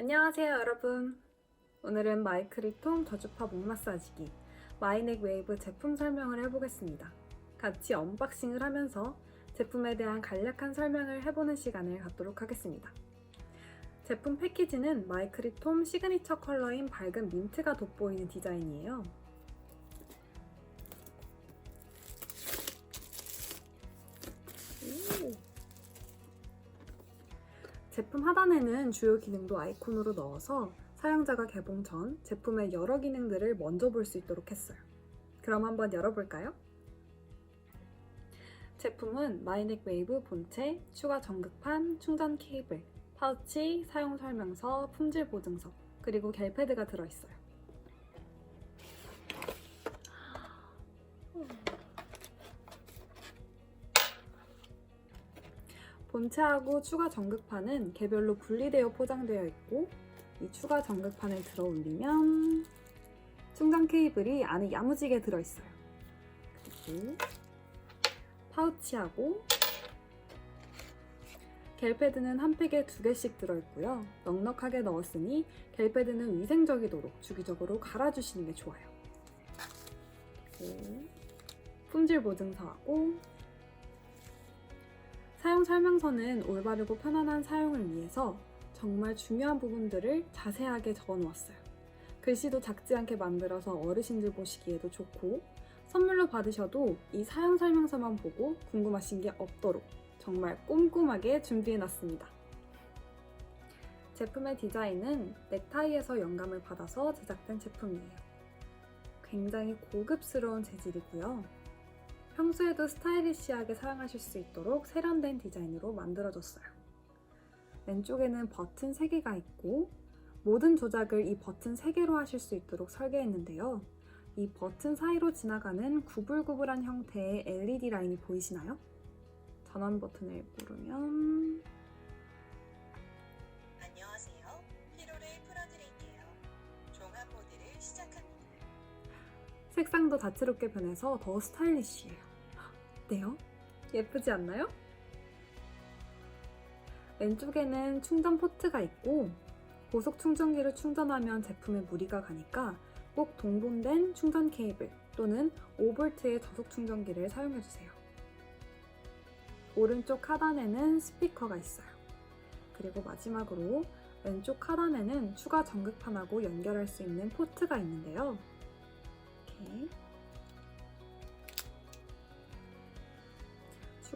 안녕하세요 여러분. 오늘은 마이크리통 저주파 목 마사지기 마이넥 웨이브 제품 설명을 해보겠습니다. 같이 언박싱을 하면서 제품에 대한 간략한 설명을 해보는 시간을 갖도록 하겠습니다. 제품 패키지는 마이크리톰 시그니처 컬러인 밝은 민트가 돋보이는 디자인이에요 제품 하단에는 주요 기능도 아이콘으로 넣어서 사용자가 개봉 전 제품의 여러 기능들을 먼저 볼 수 있도록 했어요. 그럼 한번 열어볼까요? 제품은 마이넥 웨이브 본체, 추가 전극판, 충전 케이블, 파우치, 사용 설명서, 품질 보증서, 그리고 겔패드가 들어있어요. 본체하고 추가 전극판은 개별로 분리되어 포장되어 있고 이 추가 전극판을 들어 올리면 충전 케이블이 안에 야무지게 들어있어요. 그리고 파우치하고 겔패드는 한 팩에 두 개씩 들어있고요. 넉넉하게 넣었으니 겔패드는 위생적이도록 주기적으로 갈아주시는 게 좋아요. 품질 보증서하고 사용 설명서는 올바르고 편안한 사용을 위해서 정말 중요한 부분들을 자세하게 적어 놓았어요. 글씨도 작지 않게 만들어서 어르신들 보시기에도 좋고 선물로 받으셔도 이 사용 설명서만 보고 궁금하신 게 없도록 정말 꼼꼼하게 준비해 놨습니다. 제품의 디자인은 넥타이에서 영감을 받아서 제작된 제품이에요. 굉장히 고급스러운 재질이고요. 평소에도 스타일리시하게 사용하실 수 있도록 세련된 디자인으로 만들어졌어요. 왼쪽에는 버튼 3개가 있고 모든 조작을 이 버튼 3개로 하실 수 있도록 설계했는데요. 이 버튼 사이로 지나가는 구불구불한 형태의 LED 라인이 보이시나요? 전원 버튼을 누르면 안녕하세요. 피로를 풀어드릴게요. 종합 모드를 시작합니다. 색상도 다채롭게 변해서 더 스타일리시해요. 어때요? 예쁘지 않나요? 왼쪽에는 충전 포트가 있고 고속 충전기를 충전하면 제품에 무리가 가니까 꼭 동봉된 충전 케이블 또는 5V의 저속 충전기를 사용해주세요. 오른쪽 하단에는 스피커가 있어요. 그리고 마지막으로 왼쪽 하단에는 추가 전극판하고 연결할 수 있는 포트가 있는데요. 이렇게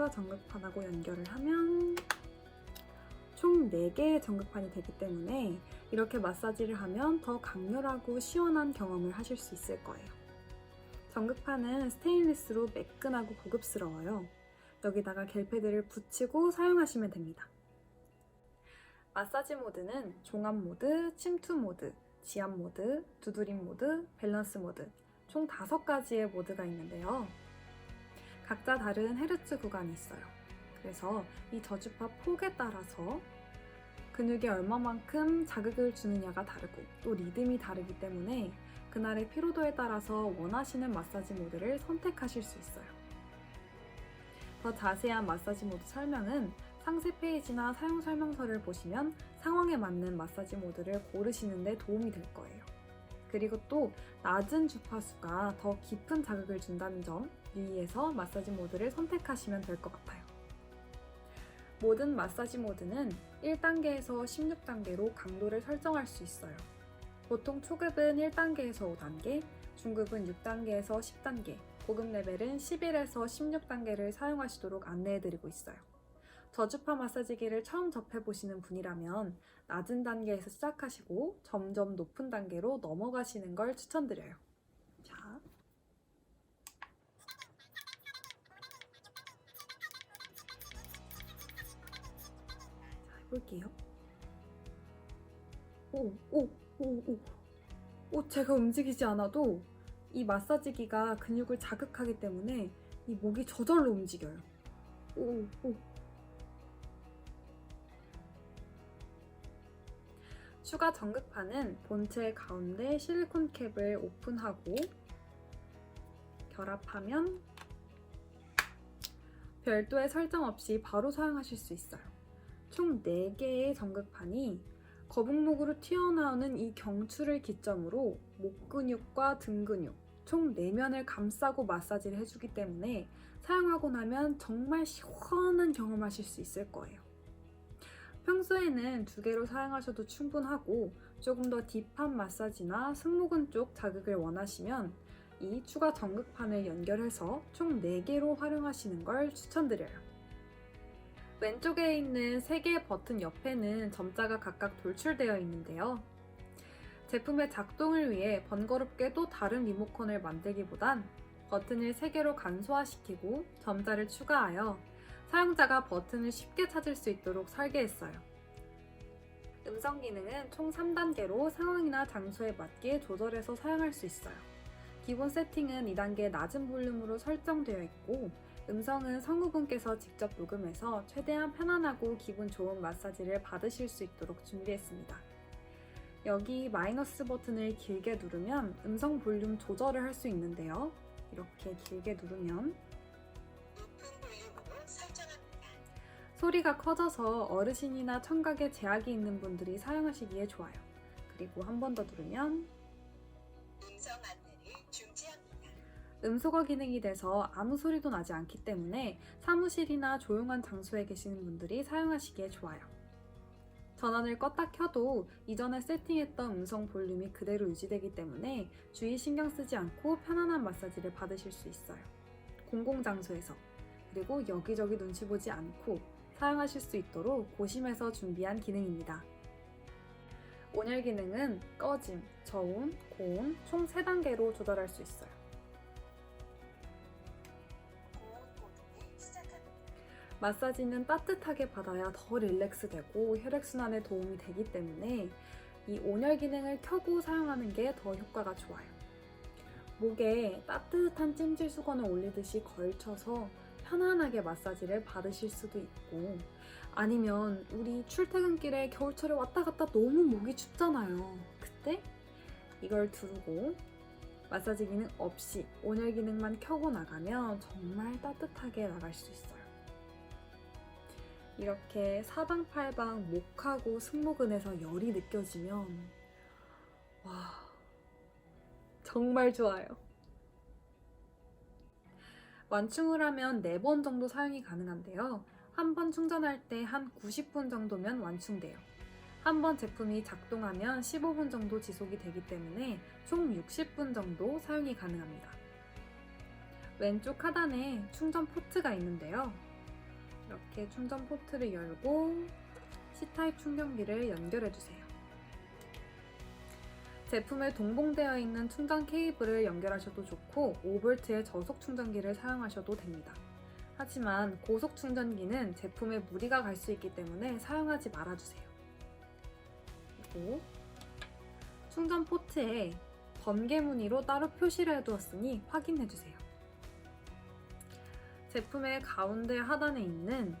추가 전극판하고 연결을 하면 총 4개의 전극판이 되기 때문에 이렇게 마사지를 하면 더 강렬하고 시원한 경험을 하실 수 있을 거예요. 전극판은 스테인리스로 매끈하고 고급스러워요. 여기다가 겔패드를 붙이고 사용하시면 됩니다. 마사지 모드는 종합 모드, 침투 모드, 지압 모드, 두드림 모드, 밸런스 모드 총 5가지의 모드가 있는데요. 각자 다른 헤르츠 구간이 있어요. 그래서 이 저주파 폭에 따라서 근육에 얼마만큼 자극을 주느냐가 다르고 또 리듬이 다르기 때문에 그날의 피로도에 따라서 원하시는 마사지 모드를 선택하실 수 있어요. 더 자세한 마사지 모드 설명은 상세 페이지나 사용 설명서를 보시면 상황에 맞는 마사지 모드를 고르시는 데 도움이 될 거예요. 그리고 또 낮은 주파수가 더 깊은 자극을 준다는 점 유의해서 마사지 모드를 선택하시면 될 것 같아요. 모든 마사지 모드는 1단계에서 16단계로 강도를 설정할 수 있어요. 보통 초급은 1단계에서 5단계, 중급은 6단계에서 10단계, 고급 레벨은 11에서 16단계를 사용하시도록 안내해드리고 있어요. 저주파 마사지기를 처음 접해보시는 분이라면 낮은 단계에서 시작하시고 점점 높은 단계로 넘어가시는 걸 추천드려요. 자. 자, 해볼게요. 오, 오, 오, 오. 오, 제가 움직이지 않아도 이 마사지기가 근육을 자극하기 때문에 이 목이 저절로 움직여요. 오, 오. 추가 전극판은 본체 가운데 실리콘 캡을 오픈하고 결합하면 별도의 설정 없이 바로 사용하실 수 있어요. 총 4개의 전극판이 거북목으로 튀어나오는 이 경추를 기점으로 목 근육과 등 근육, 총 4면을 감싸고 마사지를 해주기 때문에 사용하고 나면 정말 시원한 경험하실 수 있을 거예요. 평소에는 두 개로 사용하셔도 충분하고 조금 더 딥한 마사지나 승모근 쪽 자극을 원하시면 이 추가 전극판을 연결해서 총 4개로 활용하시는 걸 추천드려요. 왼쪽에 있는 3개의 버튼 옆에는 점자가 각각 돌출되어 있는데요. 제품의 작동을 위해 번거롭게 또 다른 리모컨을 만들기보단 버튼을 3개로 간소화시키고 점자를 추가하여 사용자가 버튼을 쉽게 찾을 수 있도록 설계했어요. 음성 기능은 총 3단계로 상황이나 장소에 맞게 조절해서 사용할 수 있어요. 기본 세팅은 2단계 낮은 볼륨으로 설정되어 있고 음성은 성우분께서 직접 녹음해서 최대한 편안하고 기분 좋은 마사지를 받으실 수 있도록 준비했습니다. 여기 마이너스 버튼을 길게 누르면 음성 볼륨 조절을 할 수 있는데요. 이렇게 길게 누르면 소리가 커져서 어르신이나 청각에 제약이 있는 분들이 사용하시기에 좋아요. 그리고 한 번 더 누르면 음성 안내를 중지합니다. 음소거 기능이 돼서 아무 소리도 나지 않기 때문에 사무실이나 조용한 장소에 계시는 분들이 사용하시기에 좋아요. 전원을 껐다 켜도 이전에 세팅했던 음성 볼륨이 그대로 유지되기 때문에 주의 신경 쓰지 않고 편안한 마사지를 받으실 수 있어요. 공공장소에서 그리고 여기저기 눈치 보지 않고 사용하실 수 있도록 고심해서 준비한 기능입니다. 온열 기능은 꺼짐, 저온, 고온 총 3단계로 조절할 수 있어요. 마사지는 따뜻하게 받아야 더 릴렉스되고 혈액순환에 도움이 되기 때문에 이 온열 기능을 켜고 사용하는 게 더 효과가 좋아요. 목에 따뜻한 찜질 수건을 올리듯이 걸쳐서 편안하게 마사지를 받으실 수도 있고 아니면 우리 출퇴근길에 겨울철에 왔다 갔다 너무 목이 춥잖아요. 그때 이걸 두르고 마사지 기능 없이 온열 기능만 켜고 나가면 정말 따뜻하게 나갈 수 있어요. 이렇게 사방팔방 목하고 승모근에서 열이 느껴지면 와 정말 좋아요. 완충을 하면 4번 정도 사용이 가능한데요. 한 번 충전할 때 한 90분 정도면 완충돼요. 한 번 제품이 작동하면 15분 정도 지속이 되기 때문에 총 60분 정도 사용이 가능합니다. 왼쪽 하단에 충전 포트가 있는데요. 이렇게 충전 포트를 열고 C타입 충전기를 연결해 주세요. 제품에 동봉되어 있는 충전 케이블을 연결하셔도 좋고 5V의 저속 충전기를 사용하셔도 됩니다. 하지만 고속 충전기는 제품에 무리가 갈 수 있기 때문에 사용하지 말아주세요. 그리고 충전 포트에 번개 무늬로 따로 표시를 해두었으니 확인해주세요. 제품의 가운데 하단에 있는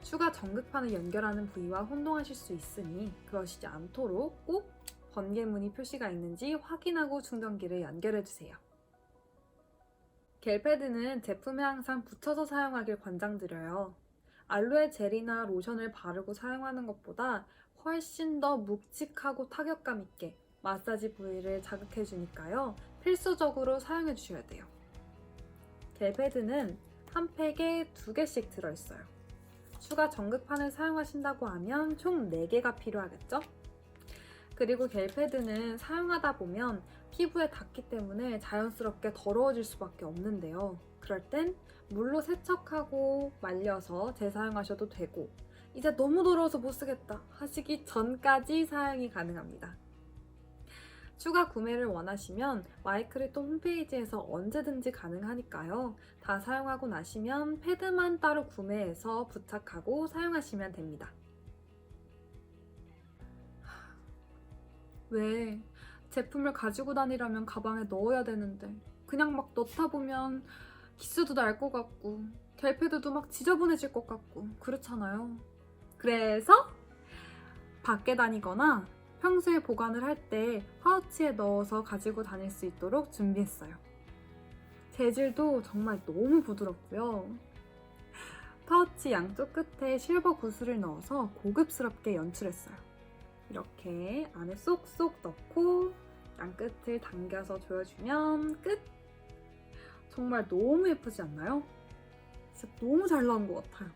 추가 전극판을 연결하는 부위와 혼동하실 수 있으니 그러시지 않도록 꼭 번개무늬 표시가 있는지 확인하고 충전기를 연결해주세요. 겔패드는 제품에 항상 붙여서 사용하길 권장드려요. 알로에 젤이나 로션을 바르고 사용하는 것보다 훨씬 더 묵직하고 타격감 있게 마사지 부위를 자극해주니까요. 필수적으로 사용해주셔야 돼요. 겔패드는 한 팩에 두 개씩 들어있어요. 추가 전극판을 사용하신다고 하면 총 4개가 필요하겠죠? 그리고 겔 패드는 사용하다 보면 피부에 닿기 때문에 자연스럽게 더러워질 수밖에 없는데요. 그럴 땐 물로 세척하고 말려서 재사용하셔도 되고 이제 너무 더러워서 못 쓰겠다 하시기 전까지 사용이 가능합니다. 추가 구매를 원하시면 마이크리또 홈페이지에서 언제든지 가능하니까요. 다 사용하고 나시면 패드만 따로 구매해서 부착하고 사용하시면 됩니다. 왜 제품을 가지고 다니려면 가방에 넣어야 되는데 그냥 막 넣다 보면 기스도 날 것 같고 델패드도 막 지저분해질 것 같고 그렇잖아요. 그래서 밖에 다니거나 평소에 보관을 할 때 파우치에 넣어서 가지고 다닐 수 있도록 준비했어요. 재질도 정말 너무 부드럽고요. 파우치 양쪽 끝에 실버 구슬을 넣어서 고급스럽게 연출했어요. 이렇게 안에 쏙쏙 넣고 양끝을 당겨서 조여주면 끝! 정말 너무 예쁘지 않나요? 진짜 너무 잘 나온 것 같아요.